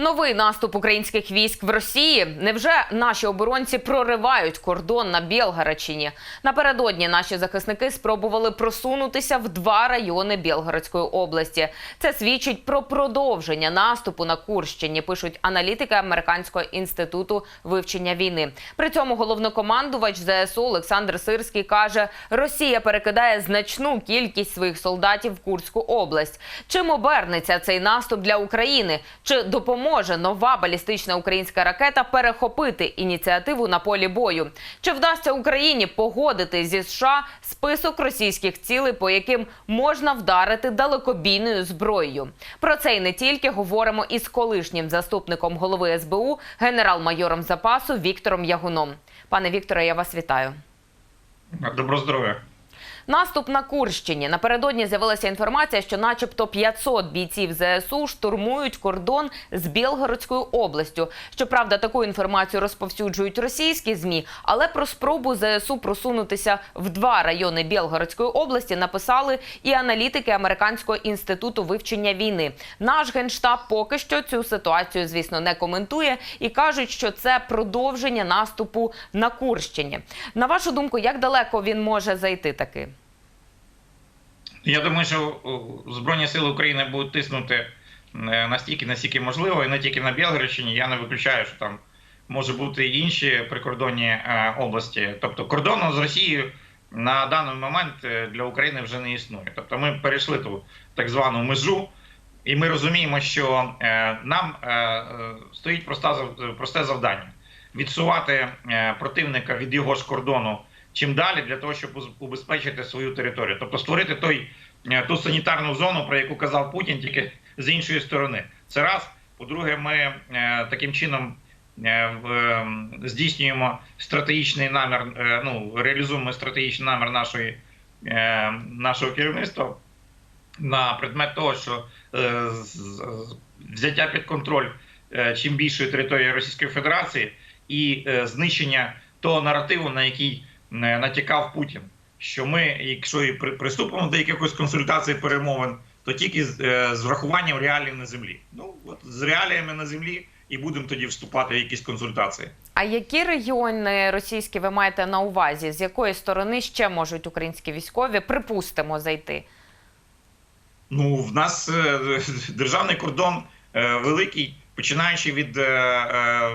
Новий наступ українських військ в Росії. Невже наші оборонці проривають кордон на Білгородщині? Напередодні наші захисники спробували просунутися в два райони Білгородської області. Це свідчить про продовження наступу на Курщині. Пишуть аналітики Американського інституту вивчення війни. При цьому головнокомандувач ЗСУ Олександр Сирський каже: Росія перекидає значну кількість своїх солдатів в Курську область. Чим обернеться цей наступ для України? Чи допоможе нова балістична українська ракета перехопити ініціативу на полі бою? Чи вдасться Україні погодити зі США список російських цілей, по яким можна вдарити далекобійною зброєю? Про це і не тільки говоримо із колишнім заступником голови СБУ, генерал-майором запасу Віктором Ягуном. Пане Вікторе, я вас вітаю. Добро здоров'я. Наступ на Курщині. Напередодні з'явилася інформація, що, начебто, 500 бійців ЗСУ штурмують кордон з Білгородською областю. Щоправда, таку інформацію розповсюджують російські змі, але про спробу ЗСУ просунутися в два райони Білгородської області написали і аналітики Американського інституту вивчення війни. Наш генштаб поки що цю ситуацію, звісно, не коментує і кажуть, що це продовження наступу на Курщині. На вашу думку, як далеко він може зайти таки? Я думаю, що Збройні Сили України будуть тиснути е, настільки, наскільки можливо, і не тільки на Білгородщині. Я не виключаю, що там може бути і інші прикордонні е, області. Тобто кордону з Росією на даний момент е, для України вже не існує. Тобто ми перейшли ту так звану межу, і ми розуміємо, що нам стоїть проста, просте завдання відсувати противника від його ж кордону чим далі для того, щоб убезпечити свою територію, тобто створити той е, ту санітарну зону, про яку казав Путін, тільки з іншої сторони. Це раз. По-друге, ми е, таким чином е, в- е, здійснюємо стратегічний намір, ну реалізуємо стратегічний намір нашої нашого керівництва на предмет того, що взяття під контроль чим більшої території Російської Федерації і знищення того наративу, на який натякав Путін. Що ми, якщо і при- приступимо до якихось консультацій перемовин, то тільки з, е, з врахуванням реалій на землі. Ну от з реаліями на землі і будемо тоді вступати в якісь консультації. А які регіони російські ви маєте на увазі? З якої сторони ще можуть українські військові припустимо зайти? Ну, в нас е, державний кордон е, великий, починаючи від е, е,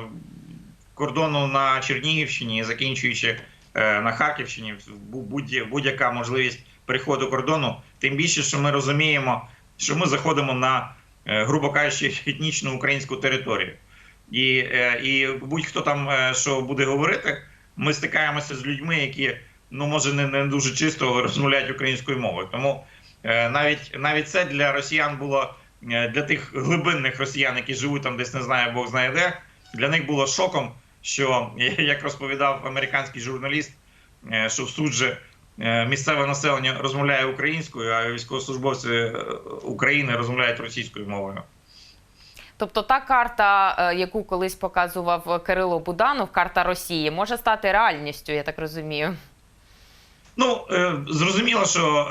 кордону на Чернігівщині, закінчуючи е, на Харківщині, бу- будь- будь-яка можливість переходу кордону. Тим більше, що ми розуміємо, що ми заходимо на, е, грубо кажучи, етнічну українську територію. І, е, і будь-хто там е, що буде говорити, ми стикаємося з людьми, які ну може не, не дуже чисто розмовляють українською мовою. Тому Е, навіть навіть це для росіян було е, для тих глибинних росіян, які живуть там, десь не знаю, Бог знає де. Для них було шоком, що як розповідав американський журналіст, е, що в суджі е, місцеве населення розмовляє українською, а військовослужбовці е, України розмовляють російською мовою. Тобто та карта, яку колись показував Кирило Буданов, карта Росії, може стати реальністю, я так розумію. Ну зрозуміло, що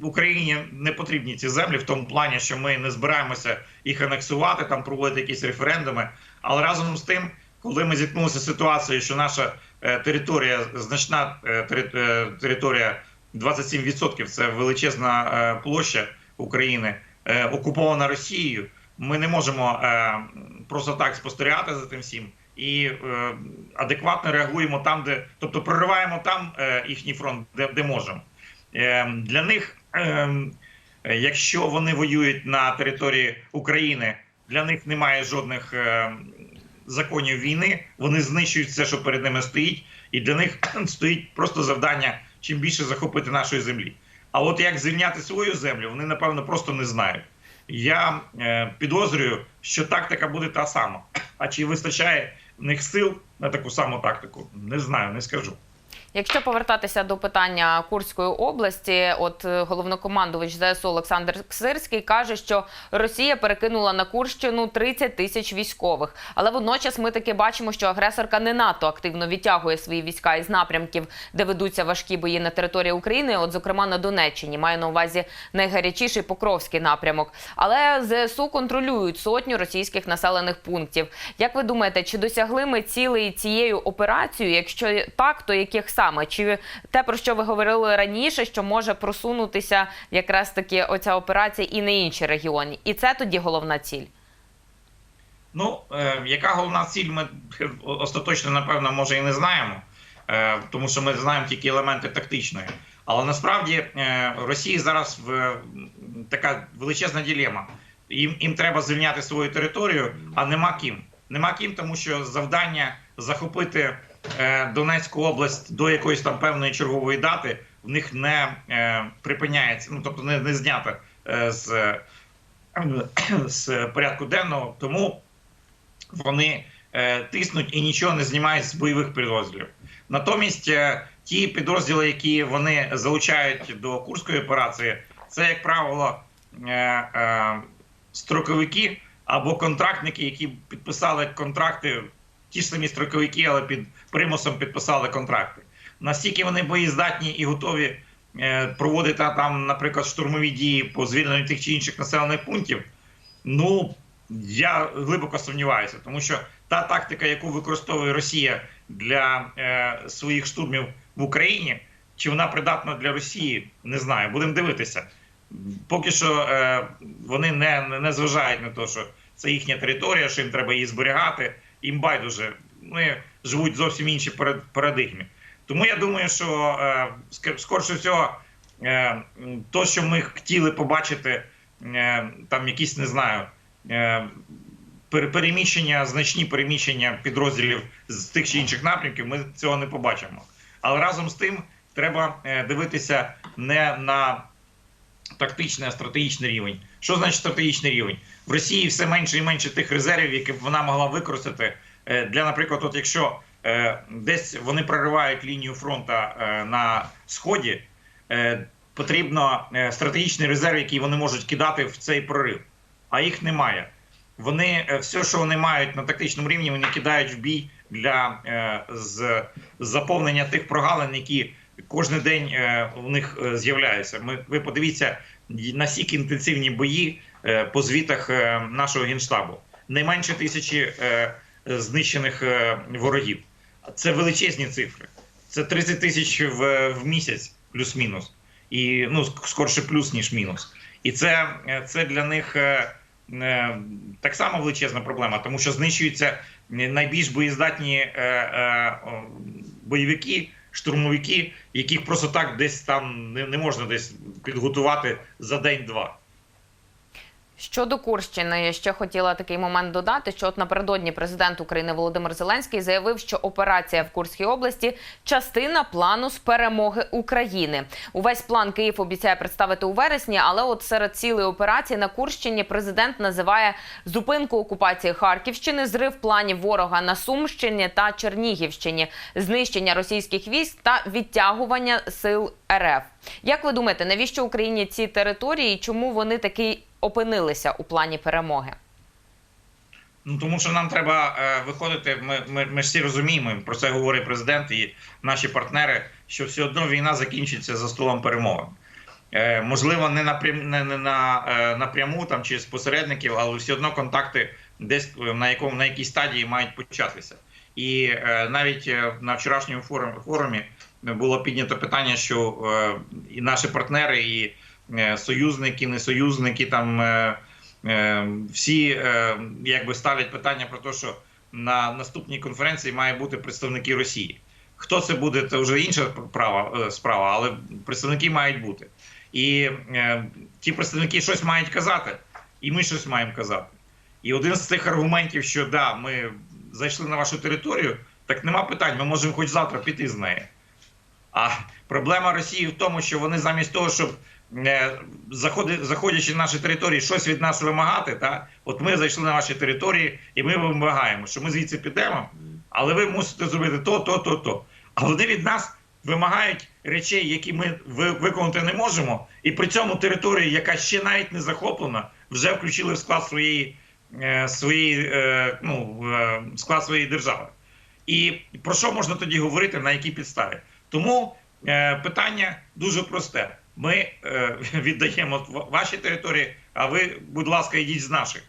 Україні не потрібні ці землі в тому плані, що ми не збираємося їх анексувати, там проводити якісь референдуми. Але разом з тим, коли ми зіткнулися з ситуацією, що наша е, територія значна е, е, територія 27% – це величезна площа України, окупована Росією. Ми не можемо просто так спостерігати за тим всім і адекватно реагуємо там, де тобто прориваємо там їхній фронт, де, де можемо. Для них, якщо вони воюють на території України, для них немає жодних законів війни. Вони знищують все, що перед ними стоїть, і для них стоїть просто завдання чим більше захопити нашої землі. А от як звільняти свою землю, вони напевно просто не знають. Я е, підозрюю, що тактика буде та сама. А чи вистачає в них сил на таку саму тактику? Не знаю, не скажу. Якщо повертатися до питання Курської області, от е, головнокомандувач ЗСУ Олександр Ксирський каже, що Росія перекинула на Курщину 30 тисяч військових. Але водночас ми таки бачимо, що агресорка не надто активно відтягує свої війська із напрямків, де ведуться важкі бої на території України. От, зокрема, на Донеччині маю на увазі найгарячіший Покровський напрямок. Але ЗСУ контролюють сотню російських населених пунктів. Як ви думаєте, чи досягли ми цілей цією операцією? Якщо так, то яких саме? Чи те, про що ви говорили раніше, що може просунутися якраз таки оця операція і на інші регіони? І це тоді головна ціль? Ну, е, яка головна ціль, ми е, остаточно, напевно, може і не знаємо, е, тому що ми знаємо тільки елементи тактичної. Але насправді е, Росії зараз в така величезна ділема. Їм, їм треба звільняти свою територію, а нема ким. Нема ким, тому що завдання захопити Донецьку область до якоїсь там певної чергової дати в них не е, припиняється, ну тобто не, не знято е, з, е, з порядку денного. Тому вони е, тиснуть і нічого не знімають з бойових підрозділів. Натомість е, ті підрозділи, які вони залучають до курської операції, це, як правило, е, е, строковики або контрактники, які підписали контракти, ті ж самі строковики, але під примусом підписали контракти. Настільки вони боєздатні і готові е, проводити там, наприклад, штурмові дії по звільненню тих чи інших населених пунктів. Ну я глибоко сумніваюся, тому що та тактика, яку використовує Росія для е, своїх штурмів в Україні, чи вона придатна для Росії, не знаю. Будемо дивитися. Поки що е, вони не, не зважають на те, що це їхня територія, що їм треба її зберігати. Їм байдуже. Вони живуть зовсім парад- парадигмі. Тому я думаю, що е, ск- скорше всього, е, то, що ми хотіли побачити, е, там якісь не знаю. Переміщення, значні переміщення підрозділів з тих чи інших напрямків, ми цього не побачимо. Але разом з тим треба дивитися не на тактичний, а стратегічний рівень. Що значить стратегічний рівень? В Росії все менше і менше тих резервів, які б вона могла використати е, для, наприклад, от якщо е, десь вони проривають лінію фронту е, на сході, потрібно стратегічний резерв, який вони можуть кидати в цей прорив а їх немає. Вони все, що вони мають на тактичному рівні, вони кидають в бій для з, заповнення тих прогалин, які кожен день е, у них е, з'являються. Ми ви подивіться наскільки інтенсивні бої е, по звітах е, нашого генштабу. Не менше тисячі е, знищених е, ворогів. Це величезні цифри. Це 30 тисяч в, в місяць, плюс-мінус. І ну скорше плюс ніж мінус. І це, е, це для них е, е, так само величезна проблема, тому що знищуються найбільш боєздатні е, е, бойовики, штурмовики, яких просто так десь там не, не можна десь підготувати за день-два. Щодо Курщини, я ще хотіла такий момент додати, що от напередодні президент України Володимир Зеленський заявив, що операція в Курській області частина плану з перемоги України. Увесь план Київ обіцяє представити у вересні, але от серед цілої операції на Курщині президент називає зупинку окупації Харківщини, зрив планів ворога на Сумщині та Чернігівщині, знищення російських військ та відтягування сил РФ. Як ви думаєте, навіщо Україні ці території? і Чому вони такі опинилися у плані перемоги? Ну тому що нам треба е, виходити. Ми, ми, ми всі розуміємо, про це говорить президент і наші партнери, що все одно війна закінчиться за столом перемоги. Е, можливо, не напрям, не, не на, е, напряму там через посередників, але все одно контакти десь е, на якому на якій стадії мають початися. І е, навіть е, на вчорашньому форумі, форумі було піднято питання, що е, і наші партнери, і союзники, не союзники там. Е, Е, всі е, якби ставлять питання про те, що на наступній конференції має бути представники Росії. Хто це буде, це вже інша права, е, справа, але представники мають бути. І е, ті представники щось мають казати, і ми щось маємо казати. І один з цих аргументів, що да, ми зайшли на вашу територію, так нема питань, ми можемо хоч завтра піти з неї. А проблема Росії в тому, що вони замість того, щоб е, заходячи на наші території, щось від нас вимагати, та от ми зайшли на ваші території, і ми вимагаємо, що ми звідси підемо, але ви мусите зробити то, то, то, то. А вони від нас вимагають речей, які ми виконати не можемо, і при цьому територію, яка ще навіть не захоплена, вже включили в склад своєї, е, своєї, е, ну, склад своєї держави. І про що можна тоді говорити, на якій підставі? Тому питання дуже просте. Ми е, віддаємо ва- ваші території, а ви, будь ласка, йдіть з наших.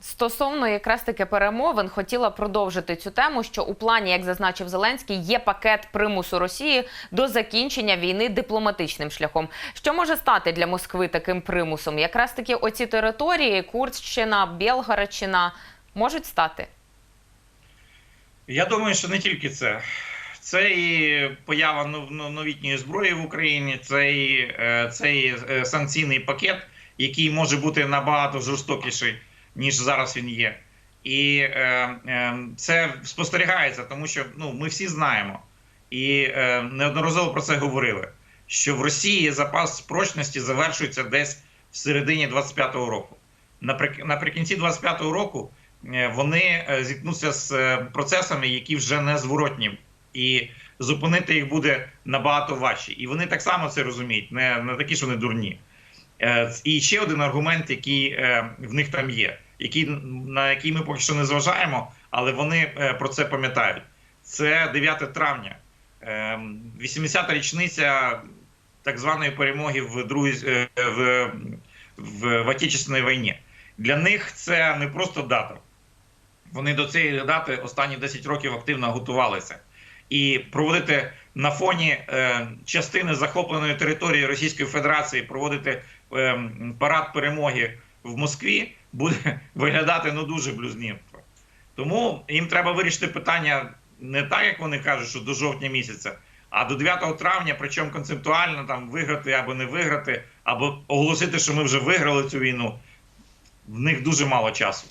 Стосовно якраз таки перемовин, хотіла продовжити цю тему, що у плані, як зазначив Зеленський, є пакет примусу Росії до закінчення війни дипломатичним шляхом. Що може стати для Москви таким примусом? Якраз таки оці території, Курщина, Білгородщина, можуть стати. Я думаю, що не тільки це. Це і поява нов- новітньої зброї в Україні, це і, е, це і е, санкційний пакет, який може бути набагато жорстокіший, ніж зараз він є. І е, е, це спостерігається, тому що ну, ми всі знаємо і е, неодноразово про це говорили, що в Росії запас прочності завершується десь в середині 25-го року. Наприк- Наприкінці 25-го року вони зіткнуться з процесами, які вже не зворотні, і зупинити їх буде набагато важче. І вони так само це розуміють, не, не такі, що вони дурні. Е, І ще один аргумент, який е, в них там є, який, на який ми поки що не зважаємо, але вони е, про це пам'ятають. Це 9 травня, е, 80-та річниця так званої перемоги в другій е, в, в, в Отечественній війні. Для них це не просто дата. Вони до цієї дати останні 10 років активно готувалися. І проводити на фоні е, частини захопленої території Російської Федерації, проводити е, парад перемоги в Москві буде виглядати ну дуже блюзнірно. Тому їм треба вирішити питання не так, як вони кажуть, що до жовтня місяця, а до 9 травня, причому концептуально там виграти або не виграти, або оголосити, що ми вже виграли цю війну. В них дуже мало часу.